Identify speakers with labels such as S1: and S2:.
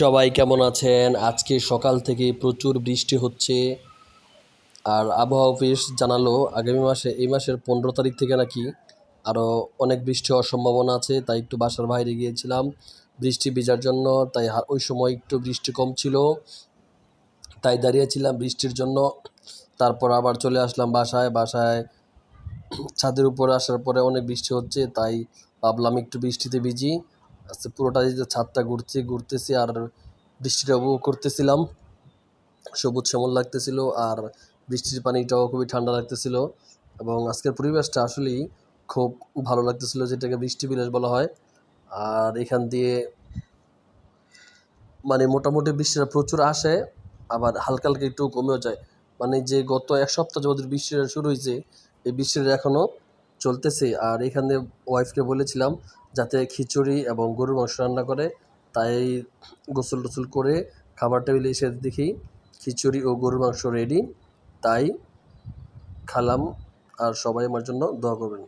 S1: সবাই কেমন আছেন? আজকে সকাল থেকে প্রচুর বৃষ্টি হচ্ছে। আর আবহাওয়া অফিস জানালো, আগামী মাসে, এই মাসের পনেরো তারিখ থেকে নাকি আরও অনেক বৃষ্টি হওয়ার সম্ভাবনা আছে, তাই একটু বাসার বাইরে গিয়েছিলাম। বৃষ্টি ভিজার জন্য, তাই ওই সময় একটু বৃষ্টি কম ছিল। তাই দাঁড়িয়েছিলাম বৃষ্টির জন্য। তারপর আবার চলে আসলাম বাসায়। বাসায় ছাদের উপরে আসার পরে অনেক বৃষ্টি হচ্ছে, তাই ভাবলাম একটু বৃষ্টিতে ভিজি। আজকে পুরোটাই যে ছাদটা ঘুরছি, ঘুরতেছি আর বৃষ্টিটা উপভোগ করতেছিলাম। সবুজ শ্যামল লাগতেছিল আর বৃষ্টির পানিটাও খুবই ঠান্ডা লাগতেছিল এবং আজকের পরিবেশটা আসলেই খুব ভালো লাগতেছিল, যেটাকে বৃষ্টি বিলাস বলা হয়। আর এখান দিয়ে মানে মোটামুটি বৃষ্টিটা প্রচুর আসে, আবার হালকা হালকা একটু কমেও যায়। মানে যে গত এক সপ্তাহ যাবত বৃষ্টিটা শুরু হয়েছে, এই বৃষ্টিটা এখনও চলতেছে। আর এখানে ওয়াইফকে বলেছিলাম যাতে খিচুড়ি এবং গরুর মাংস রান্না করে। তাই গোসল টোসল করে খাবার টেবিলে এসে দেখি খিচুড়ি ও গরুর মাংস রেডি তাই খালাম আর সবাই আমার জন্য দোয়া করবেন।